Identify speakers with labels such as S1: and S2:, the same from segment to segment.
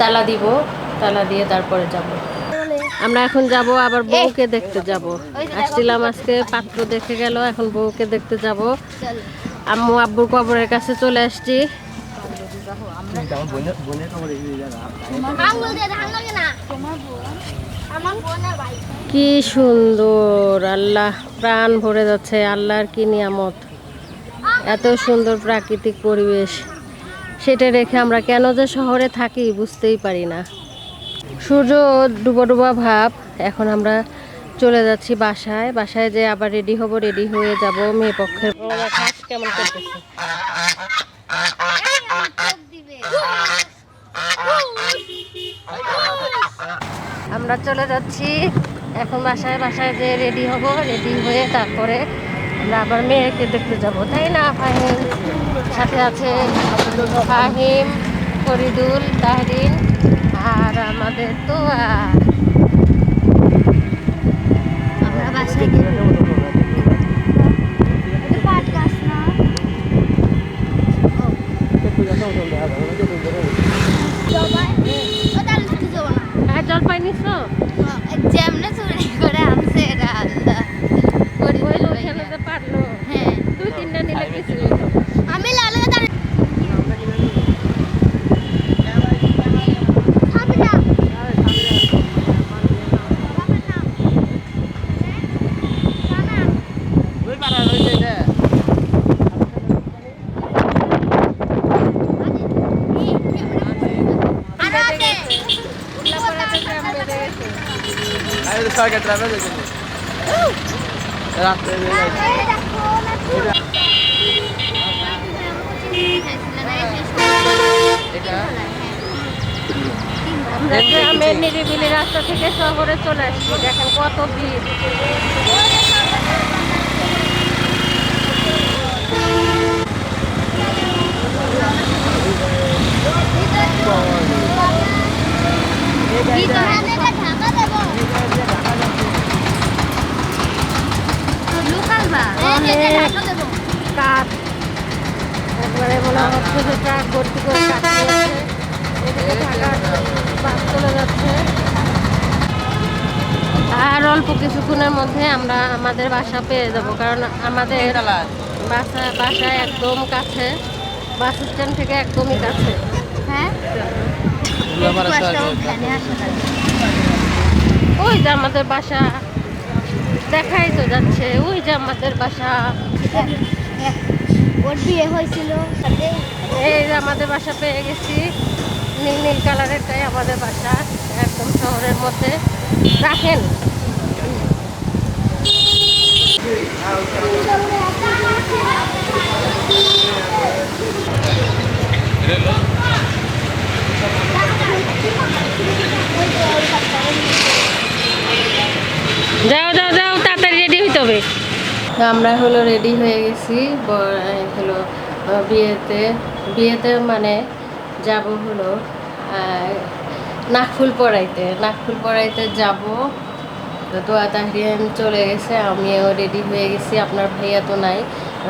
S1: তালা দিব, তালা দিয়ে তারপরে যাব। আমরা এখন যাব, আবার বউকে দেখতে যাব। আসছিলাম আজকে পাত্র দেখে গেল, এখন বউকে দেখতে যাব। আম্মু আব্বুর কবরের কাছে চলে আসছি। কি সুন্দর, আল্লাহ প্রাণ ভরে যাচ্ছে, আল্লাহর কি নিয়ামত। এত সুন্দর প্রাকৃতিক পরিবেশ। সেটা রেখে আমরা কেন যে শহরে থাকি বুঝতেই পারি না। সূর্য ডুবো ডুবা ভাব, এখন আমরা চলে যাচ্ছি বাসায়। বাসায় যে আবার রেডি হব রেডি হয়ে যাব মেয়ে পক্ষের কেমন করতেছে। আমরা চলে যাচ্ছি, এখন বাসায় বাসায় যে রেডি হব রেডি হয়ে তারপরে আমরা আবার মেয়েকে দেখতে যাব তাই না ফাহিম? সাথে আছে ফাহিম ফরিদুল তাহরিন আর আমাদের তো
S2: আমরা বাসায় না?
S1: জলপাই নিছ?
S2: যেমনে চুরি করে আনছে এটা আল্লাহ
S1: ওই ওইখানে যে পারল
S2: হ্যাঁ
S1: দুই তিনটা নিলে কিছু
S2: আমি লালে দাঁড়িয়ে খাবি না খাবি না খানা আরও আছে এই দেখো না
S1: গ্রামের নিরিবিলি রাস্তা থেকে শহরে চলে আসছি দেখেন কত ভিড়। কাঠ। একবারে মনে হচ্ছে যে ট্রাক ভর্তি করে এদিকে বাস চলে যাচ্ছে। আর অল্প কিছুক্ষণের মধ্যে আমরা আমাদের বাসা পেয়ে যাব কারণ আমাদের বাসা বাসা একদম কাছে বাস স্ট্যান্ড থেকে একদমই কাছে। ওই যে আমাদের বাসা দেখাই তো যাচ্ছে ওই যে আমাদের বাসা।
S2: ওর বিয়ে হয়েছিল।
S1: এই আমাদের বাসা পেয়ে গেছি। নীল নীল কালারেরটাই আমাদের বাসা, একদম শহরের মধ্যে। রাখেন। যাও যাও যাও, তাড়াতাড়ি রেডি হইতে হবে। আমরা হলো রেডি হয়ে গেছি। হলো বিয়েতে বিয়েতে মানে যাব হলো নাকফুল পরাইতে নাকফুল পরাইতে যাব। তো দোয়া তাহরিয়ান চলে গেছে, আমিও রেডি হয়ে গেছি, আপনার ভাইয়া তো নাই।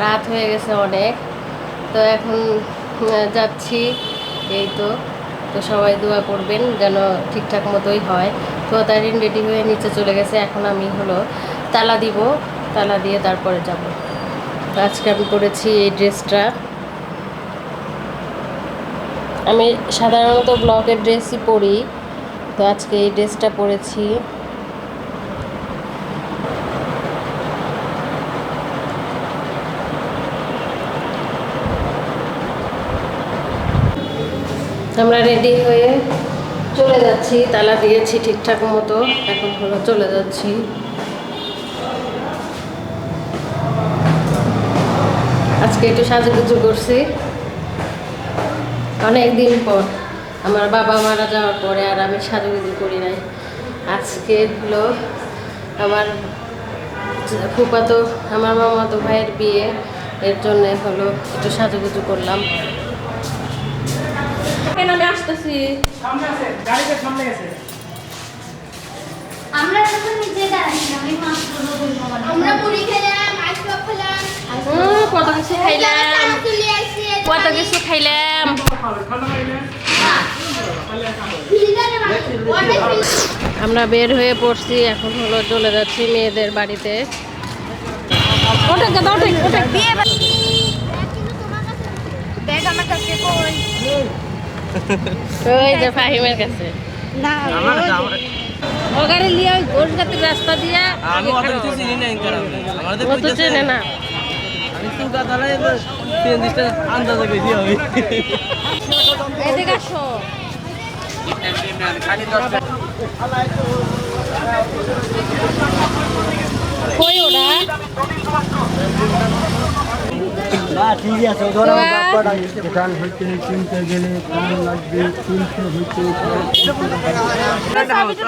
S1: রাত হয়ে গেছে অনেক। তো এখন যাচ্ছি, এই তো। তো সবাই দোয়া করবেন যেন ঠিকঠাক মতোই হয়। তো তারিন রেডি হয়ে নিচে চলে গেছে, এখন আমি হলো তালা দিব, তালা দিয়ে তারপরে যাব। আজকে আমি পরেছি এই ড্রেসটা। আমি সাধারণত ব্লকের ড্রেসই পরি, তো আজকে এই ড্রেসটা পরেছি। আমরা রেডি হয়ে চলে যাচ্ছি, তালা দিয়েছি ঠিকঠাক মতো, এখন হলো চলে যাচ্ছি। আজকে একটু সাজুগুজু করছি। অনেক দিন পর। আমার বাবা মারা যাওয়ার পরে আর আমি সাজুগুজু করি নাই। আজকে হলো আমার ফুফাতো আমার মামাতো ভাইয়ের বিয়ে। এর জন্য হলো একটু সাজুগুজু করলাম। আমি আসতেছি?
S2: আমরা বলব আমরা মুড়ি খেলাম আইসক্রিম খেলাম।
S1: কত কিছু খাইলাম। কত কিছু খাইলাম। আমরা বের হয়ে পড়ছি এখন হলো চলে যাচ্ছি মেয়েদের বাড়িতে। ওটা
S2: আমার কাছে কই।
S1: ওই যে ফাহিমের কাছে।
S2: না
S1: ও গাড়ি লিয়ে ওই ঘোষগাতির রাস্তা দিয়া
S3: আমি অত কিছু চিনি না আমাদের
S1: চেনে না।
S3: আন্দাজে গেছি আমি
S1: এদিকে আসো। কই ওরা?
S4: ঠিক আছে
S1: তোরা
S4: দোকান হইতে কিনতে গেলে কম লাগবে কিনতে হইতে
S1: চাবিটা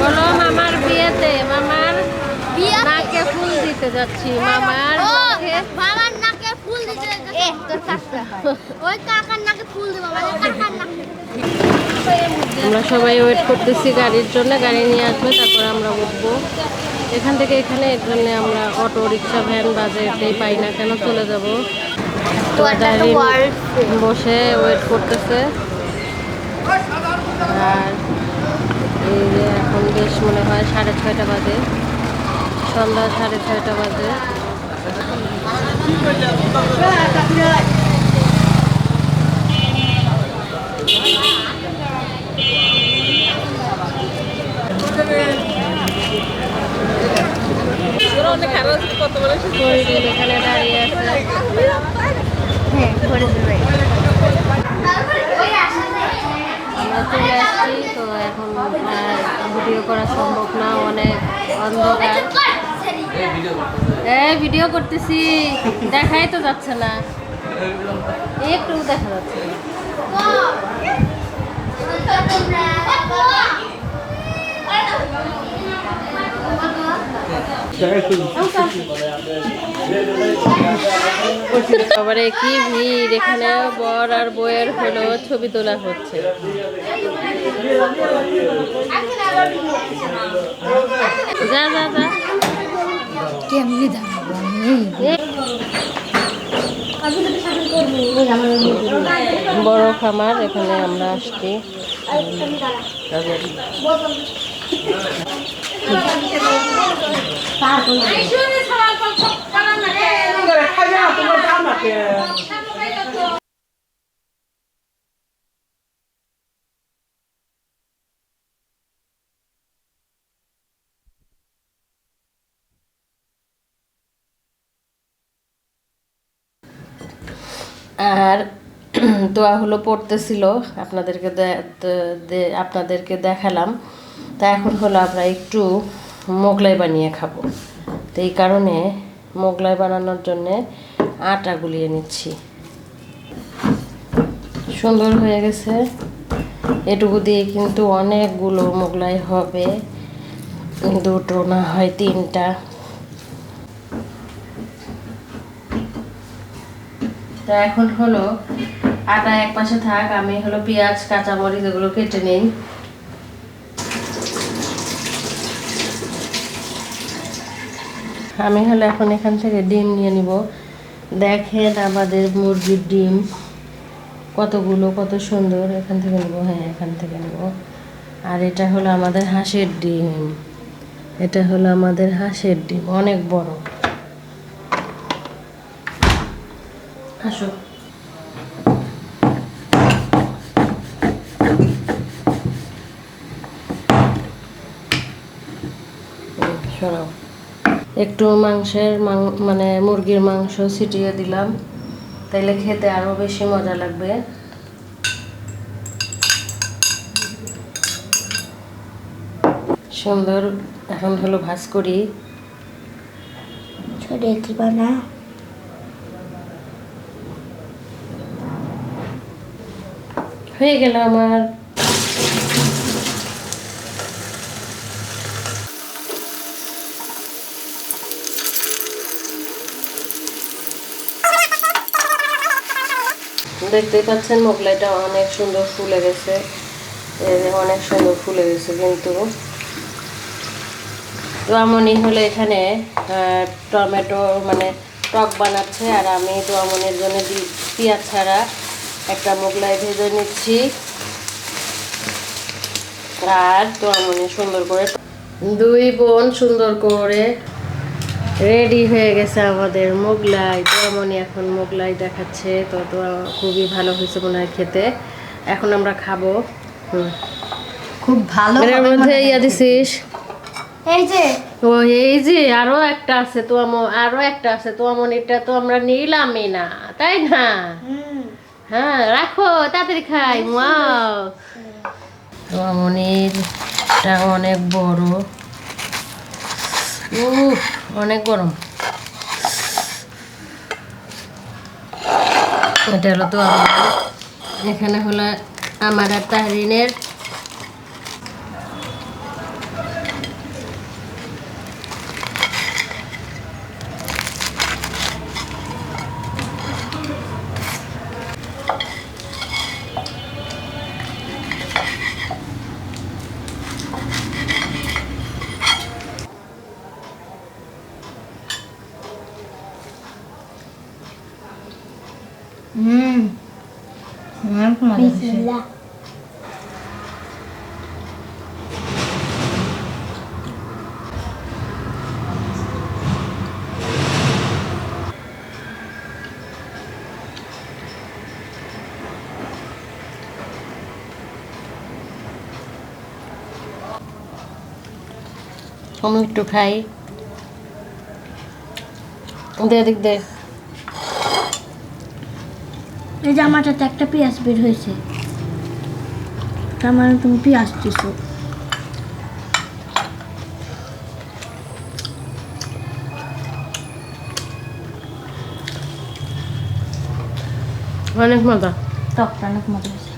S1: বলো মামার বিয়েতে মামার নাকে ফুল দিতে যাচ্ছি মামার
S2: নাকে। ফুল দিতে এ তোর কাকা। ওই কাকার নাকে ফুল দেবো মানে কাকার নাকে।
S1: আমরা সবাই ওয়েট করতেছি গাড়ির জন্য গাড়ি নিয়ে আসবে তারপর আমরা উঠবো। এখান থেকে এখানে এর জন্য আমরা অটো রিক্সা ভ্যান বাজে এটাই পাই না কেন চলে যাব? তো গাড়ি বসে ওয়েট করতেছে। আর এই যে এখন বেশ মনে হয় সাড়ে ছয়টা বাজে। সন্ধ্যা সাড়ে ছয়টা বাজে। এখানে দাঁড়িয়ে আছে
S2: হ্যাঁ করে দেবে তারপরে ওই আসলে
S1: আমরা চলে আসছি তো এখন ভিডিও করা সম্ভব না, অনেক অন্ধকার। এই ভিডিও করতেছি, দেখাই তো যাচ্ছে না। একটু দেখা যাচ্ছে না। তারপরে কি ভিড়? এখানে বর আর বইয়ের হলো ছবি তোলা হচ্ছে। যা যা যা।
S2: কেমনি দাঁড়াবো
S1: বড় খামার এখানে আমরা আসছি। আর দোয়া হলো পড়তেছিল আপনাদেরকে আপনাদেরকে দেখালাম। তা এখন হলো আমরা একটু মোগলাই বানিয়ে খাব। তো এই কারণে মোগলাই বানানোর জন্যে আটা গুলিয়ে নিচ্ছি। সুন্দর হয়ে গেছে। এটুকু দিয়ে কিন্তু অনেকগুলো মোগলাই হবে। দুটো না হয় তিনটা। তো এখন হলো আটা এক পাশে থাক, আমি হলো পেঁয়াজ, কাঁচামরিচ এগুলো কেটে নেই। আমি হলো এখন এখান থেকে ডিম নিয়ে নিব। দেখেন আমাদের মুরগির ডিম কতগুলো, কত সুন্দর। এখান থেকে নেব হ্যাঁ এখান থেকে নেব। আর এটা হলো আমাদের হাঁসের ডিম। এটা হলো আমাদের হাঁসের ডিম, অনেক বড়। আসো। সরাও। একটু মাংসের মানে মুরগির মাংস ছিটিয়ে দিলাম। তাইলে খেতে আরও বেশি মজা লাগবে। সুন্দর এখন হলো ভাজ করি। হয়ে গেল আমার দেখতেই পাচ্ছেন মোগলাইটা অনেক সুন্দর ফুলে গেছে। অনেক সুন্দর ফুলে গেছে কিন্তু। দোয়ামনি হলে এখানে টমেটো মানে টক বানাচ্ছে আর আমি দোয়ামনির জন্য পেঁয়াজ ছাড়া একটা মোগলাই ভেজে নিচ্ছি। আর দোয়ামনি সুন্দর করে, দুই বোন সুন্দর করে রেডি হয়ে গেছে আমাদের মোগলাই। দোয়ামনি এখন মোগলাই দেখাচ্ছে। তো তো খুবই ভালো হয়েছে মনে হয় খেতে। এখন আমরা খাব।
S5: খুব ভালো
S1: এর মধ্যে ইয়া দিছিস?
S2: এই যে।
S1: ও এই যে আরও একটা আছে তো আম- আরও একটা আছে তো এটা তো আমরা নিলামই না তাই না? হ্যাঁ রাখো তাড়াতাড়ি খাই। ওয়াও। তো আমনিরটা অনেক বড়। উফ। অনেক গরম। এটা হলো তো এখানে হলো আমার আর তাহরিনের
S5: অনেক মজা।
S2: বিসমিল্লাহ
S1: একটু খাই দে দিক দে
S2: এই যে আমারটাতে একটা পেঁয়াজ বের হয়েছে। তার মানে তুমি পেঁয়াজ দিছো।
S1: অনেক মজা।
S2: টকটা অনেক মজা হয়েছে।